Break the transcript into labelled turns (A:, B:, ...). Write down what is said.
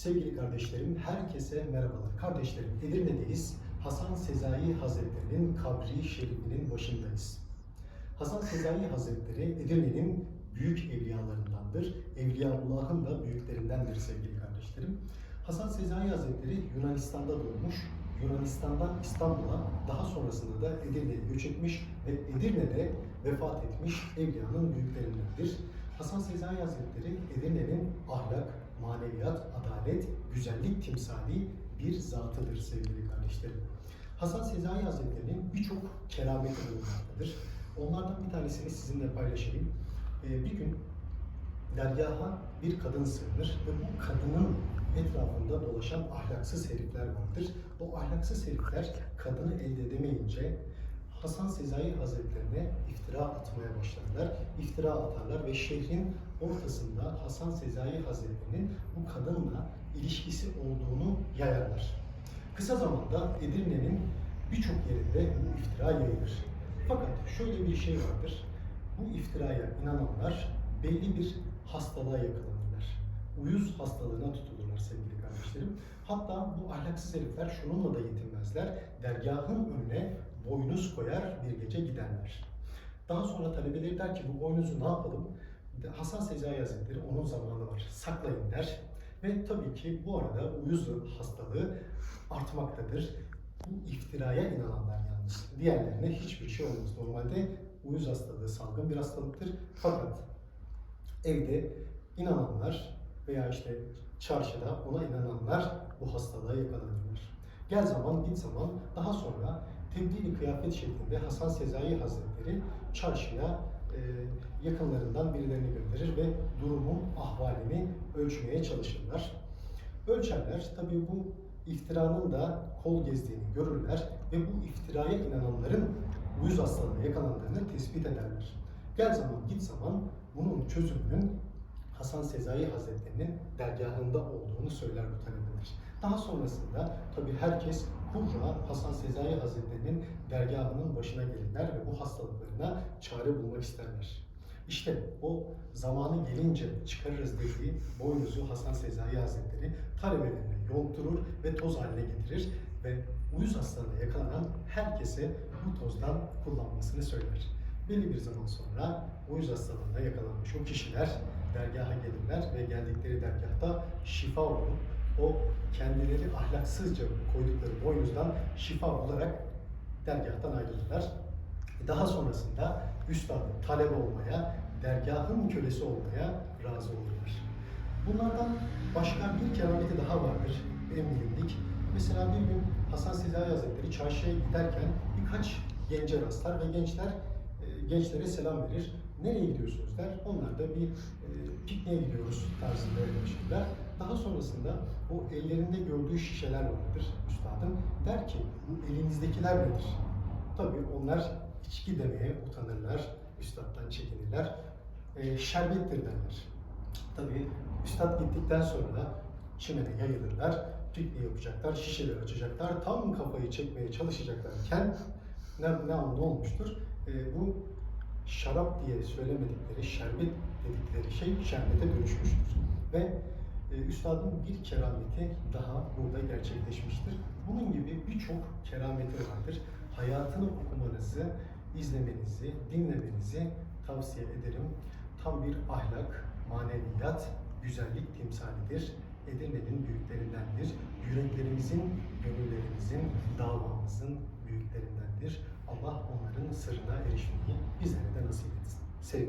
A: Sevgili kardeşlerim, herkese merhabalar. Kardeşlerim, Edirne'deyiz. Hasan Sezai Hazretleri'nin kabri şerifinin başındayız. Hasan Sezai Hazretleri Edirne'nin büyük evliyalarındandır. Evliyaullah'ın da büyüklerindendir sevgili kardeşlerim. Hasan Sezai Hazretleri Yunanistan'da doğmuş. Yunanistan'dan İstanbul'a, daha sonrasında da Edirne'ye göç etmiş ve Edirne'de vefat etmiş evliyanın büyüklerindendir. Hasan Sezai Hazretleri Edirne'nin ahlak, timsali bir zatıdır sevgili kardeşlerim. Hasan Sezai Hazretleri'nin birçok kerameti bulunmaktadır. Onlardan bir tanesini sizinle paylaşayım. Ee, bir gün dergaha bir kadın sığınır ve bu kadının etrafında dolaşan ahlaksız herifler vardır. O ahlaksız herifler kadını elde edemeyince Hasan Sezai Hazretlerine iftira atmaya başlarlar. İftira atarlar ve şehrin ortasında Hasan Sezai Hazretlerinin bu kadınla ilişkisi olduğunu yayarlar. Kısa zamanda Edirne'nin birçok yerinde bu iftira yayılır. Fakat şöyle bir şey vardır. Bu iftiraya inananlar belli bir hastalığa yakalanırlar. Uyuz hastalığına tutulurlar sevgili kardeşlerim. Hatta bu ahlaksız herifler şununla da yetinmezler. Dergahın önüne boynuz koyar bir gece giderler. Daha sonra talebeleri der ki bu boynuzu ne yapalım? Hasan Sezai Hazretleri onun zamanı var. Saklayın der. Ve tabii ki bu arada uyuz hastalığı artmaktadır. Bu iftiraya inananlar yalnız. Diğerlerine hiçbir şey olmaz. Normalde uyuz hastalığı salgın bir hastalıktır. Fakat evde inananlar veya işte çarşıda ona inananlar bu hastalığa yakalanırlar. Gel zaman git zaman daha sonra tebdili kıyafet şeklinde Hasan Sezai Hazretleri çarşıya yakınlarından birilerini gönderir ve durumun ahvalini ölçmeye çalışırlar. Ölçerler tabii bu iftiranın da kol gezdiğini görürler ve bu iftiraya inananların uyuz hastalığına yakalandığını tespit ederler. Gel zaman git zaman bunun çözümünün Hasan Sezai Hazretleri'nin dergahında olduğunu söyler bu talebeler. Daha sonrasında tabii herkes hurra Hasan Sezai Hazretleri'nin dergahının başına gelirler ve bu hastalıklarına çare bulmak isterler. İşte o zamanı gelince çıkarırız dediği boynuzu Hasan Sezai Hazretleri talebelerine yontturur ve toz haline getirir ve uyuz hastalığına yakalanan herkese bu tozdan kullanmasını söyler. Belli bir zaman sonra uyuz hastalığına yakalanmış o kişiler dergaha gelirler ve geldikleri dergahta şifa olup o kendileri ahlaksızca koydukları boynuzdan şifa olarak dergahtan ayrılırlar. Daha sonrasında üstadı talebe olmaya, dergahın kölesi olmaya razı olurlar. Bunlardan başka bir kerameti daha vardır benim bilindik. Mesela bir gün Hasan Sezai Hazretleri çarşıya giderken birkaç gence rastlar ve gençler gençlere selam verir. Nereye gidiyorsunuz der. Onlar da bir e, pikniğe gidiyoruz tarzında yaklaşırlar. Daha sonrasında o ellerinde gördüğü şişeler vardır üstadın. Der ki bu elinizdekiler nedir? Tabii onlar içki demeye utanırlar, üstattan çekinirler. E, şerbettir derler. Tabii üstad gittikten sonra çimene yayılırlar, pikniği yapacaklar, şişeleri açacaklar, tam kafayı çekmeye çalışacaklarken ne, ne anda olmuştur? E, bu şarap diye söylemedikleri, şerbet dedikleri şey şerbete dönüşmüştür. Ve e, üstadın bir kerameti daha burada gerçekleşmiştir. Bunun gibi birçok kerameti vardır. Hayatını okumanızı, izlemenizi, dinlemenizi tavsiye ederim. Tam bir ahlak, maneviyat, güzellik timsalidir. Edirne'nin büyüklerindendir. Yüreklerimizin, gönüllerimizin, davamızın büyüklerindendir. Allah onların sırrına erişmeyi bizlere de nasip etsin. Sevgi